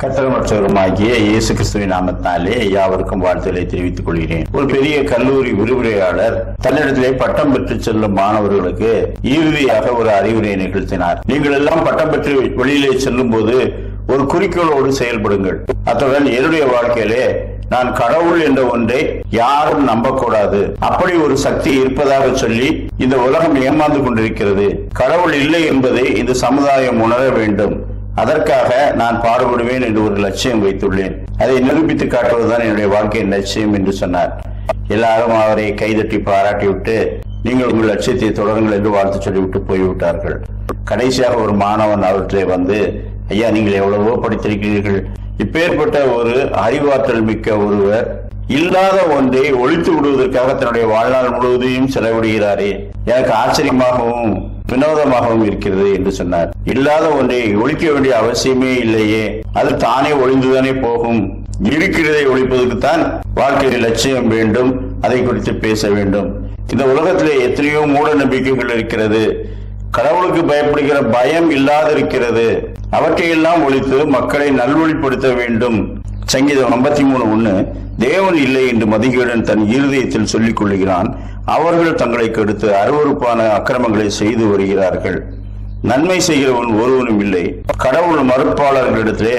கத்திரமற்றவருமாகிய இயேசு கிறிஸ்துவின் நாமத்தினாலே யாவருக்கும் வாழ்த்துக்களை தெரிவித்துக் கொள்கிறேன். ஒரு பெரிய கல்லூரி விரிவுரையாளர் தன்னிடத்திலே பட்டம் பெற்று செல்லும் மாணவர்களுக்கு இறுதியாக ஒரு அறிவுரையை நிகழ்த்தினார். நீங்கள் எல்லாம் பட்டம் பெற்று வெளியிலே செல்லும் போது ஒரு குறிக்கோளோடு செயல்படுங்கள். அத்துடன் என்னுடைய வாழ்க்கையிலே நான் கடவுள் என்ற ஒன்றை யாரும் நம்பக்கூடாது. அப்படி ஒரு சக்தி இருப்பதாக சொல்லி இந்த உலகம் ஏமாந்து கொண்டிருக்கிறது. கடவுள் இல்லை என்பதை இந்த சமுதாயம் உணர வேண்டும். அதற்காக நான் பாடுபடுவேன் என்று ஒரு லட்சியம் வைத்துள்ளேன். அதை நிரூபித்து காட்டுவதுதான் என்னுடைய வாழ்க்கையின் லட்சியம் என்று சொன்னார். எல்லாரும் அவரை கைதட்டி பாராட்டிவிட்டு நீங்கள் உங்கள் லட்சியத்தை தொடருங்கள் என்று வாழ்த்து சொல்லிவிட்டு போய்விட்டார்கள். கடைசியாக ஒரு மாணவன் அவற்றை வந்து ஐயா நீங்கள் எவ்வளவோ படித்திருக்கிறீர்கள். இப்பேற்பட்ட ஒரு அறிவாற்றல் மிக்க ஒருவர் இல்லாத ஒன்றை ஒழித்து விடுவதற்காக தன்னுடைய வாழ்நாள் முழுவதையும் செலவிடுகிறாரே. எனக்கு ஆச்சரியமாகவும் வினோதமாகவும் இருக்கிறது என்று சொன்னார். இல்லாத ஒன்றை ஒழிக்க வேண்டிய அவசியமே இல்லையே. அது தானே ஒழிந்துதானே போகும். இருக்கிறதை ஒழிப்பதற்குத்தான் வாழ்க்கையில் லட்சியம் வேண்டும். அதை குறித்து பேச வேண்டும். இந்த உலகத்திலே எத்தனையோ மூட நம்பிக்கைகள் இருக்கிறது. கடவுளுக்கு பயப்படுகிற பயம் இல்லாதிருக்கிறது. அவற்றையெல்லாம் ஒழித்து மக்களை நல்வழிப்படுத்த வேண்டும். சங்கீதம் ஐம்பத்தி மூணு ஒன்று தேவன் இல்லை என்று மதிகேடன் தன் இருதயத்தில் சொல்லிக் கொள்கிறான் அவர்கள் தங்களை கெடுத்து அருவறுப்பான அக்கிரமங்களை செய்து வருகிறார்கள். நன்மை செய்கிறவன் ஒருவனும் இல்லை. கடவுள் மறுப்பாளர்களிடத்திலே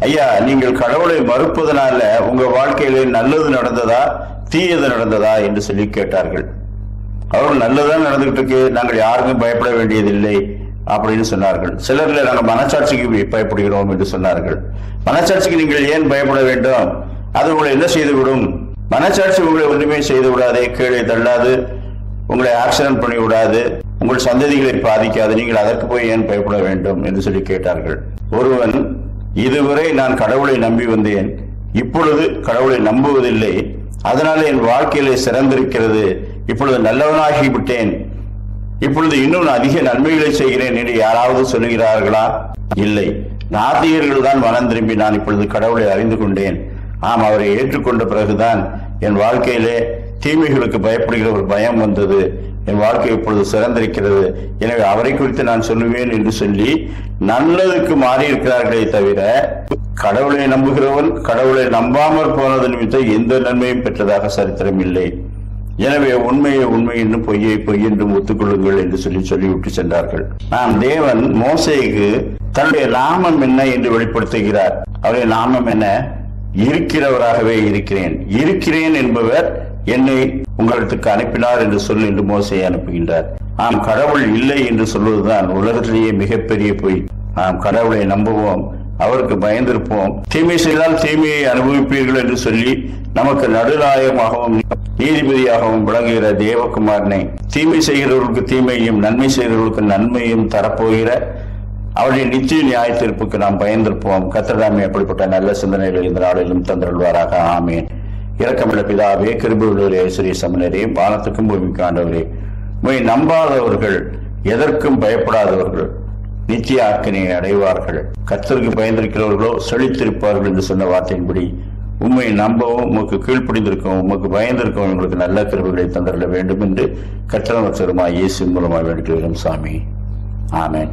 ஐயா நீங்கள் கடவுளை மறுப்பதனால உங்க வாழ்க்கையிலே நல்லது நடந்ததா தீயது நடந்ததா? என்று சொல்லி கேட்டார்கள். அவர்கள் நல்லதான் நடந்துகிட்டு இருக்கு. நாங்கள் யாருக்கும் பயப்பட வேண்டியதில்லை. அப்படின்னு சொன்னார்கள். சிலர்ல நாங்கள் மனசாட்சிக்கு பயப்படுகிறோம் என்று சொன்னார்கள். மனசாட்சிக்கு நீங்கள் ஏன் பயப்பட வேண்டும்? அது உங்களை என்ன செய்துவிடும்? மனசாட்சி உங்களை ஒன்றுமே செய்து விடாதே கீழே தள்ளாது உங்களை ஆக்சிடென்ட் பண்ணி விடாது உங்கள் சந்ததிகளை பாதிக்காது நீங்கள் அதற்கு போய் ஏன் பயப்பட வேண்டும் என்று சொல்லி கேட்டார்கள். ஒருவன் இதுவரை நான் கடவுளை நம்பி வந்தேன். இப்பொழுது கடவுளை நம்புவதில்லை. அதனால என் வாழ்க்கையிலே சிறந்திருக்கிறது. இப்பொழுது நல்லவனாகி விட்டேன். இப்பொழுது இன்னும் அதிக நன்மைகளை செய்கிறேன் என்று யாராவது சொல்லுகிறார்களா? இல்லை. நாத்திகர்கள் தான் மனம் திரும்பி நான் இப்பொழுது கடவுளை அறிந்து கொண்டேன். ஆம் அவரை ஏற்றுக்கொண்ட பிறகுதான் என் வாழ்க்கையிலே தீமைகளுக்கு பயப்படுகிற ஒரு பயம் வந்தது. என் வாழ்க்கை இப்பொழுது சிறந்திருக்கிறது. எனவே அவரை குறித்து நான் சொல்லுவேன் என்று சொல்லி நல்லதுக்கு மாறி இருக்கிறார்களே தவிர கடவுளை நம்புகிறவன் கடவுளை நம்பாமற் போனது நிமித்தம் எந்த நன்மையும் பெற்றதாக சரித்திரம் இல்லை. எனவே உண்மையை உண்மை என்றும் பொய்யை பொய் என்றும் ஒத்துக்கொள்ளுங்கள் என்று சொல்லி சொல்லிவிட்டு சென்றார்கள். நாம் தேவன் மோசைக்கு தன்னுடைய நாமம் என்ன என்று வெளிப்படுத்துகிறார். அவருடைய நாமம் என்ன? இருக்கிறவராகவே இருக்கிறேன். இருக்கிறேன் என்பவர் என்னை உங்களுக்கு அனுப்பினார் என்று சொல்லி என்று மோசையை அனுப்புகின்றார். ஆம் கடவுள் இல்லை என்று சொல்வதுதான் உலகத்திலேயே மிகப்பெரிய பொய். நாம் கடவுளை நம்புவோம். அவருக்கு பயந்திருப்போம். தீமை செய்தால் தீமையை அனுபவிப்பீர்கள் என்று சொல்லி நமக்கு நடுநாயகமாகவும் நீதிபதியாகவும் விளங்குகிற தேவகுமாரனை தீமை செய்கிறவர்களுக்கு தீமையும் நன்மை செய்கிறவர்களுக்கு நன்மையும் தரப்போகிற அவருடைய நிச்சய நியாய தீர்ப்புக்கு நாம் பயந்திருப்போம். கத்திரதாமே அப்படிப்பட்ட நல்ல சிந்தனைகள் இந்த நாளிலும் தந்திருவாராக ஆமேன். இரக்கமுள்ள பிதாவே கிருபுள்ளவரே சிறிய சமனரே பாலத்துக்கும் பூமிக்கு ஆண்டவரே. உண்மை நம்பாதவர்கள் எதற்கும் பயப்படாதவர்கள் நித்திய ஆக்கினை அடைவார்கள். கத்தருக்கு பயந்திருக்கிறவர்களோ செழித்திருப்பார்கள் என்று சொன்ன வார்த்தையின்படி உண்மை நம்பவும் உமக்கு கீழ்ப்படிந்திருக்கவும் உமக்கு பயந்திருக்கவும் உங்களுக்கு நல்ல கருவுகளை தந்தரல வேண்டும் என்று கற்றனவற்றருமாய் இயேசு மூலமாக வேண்டுகிறோம் சாமி. ஆமேன்.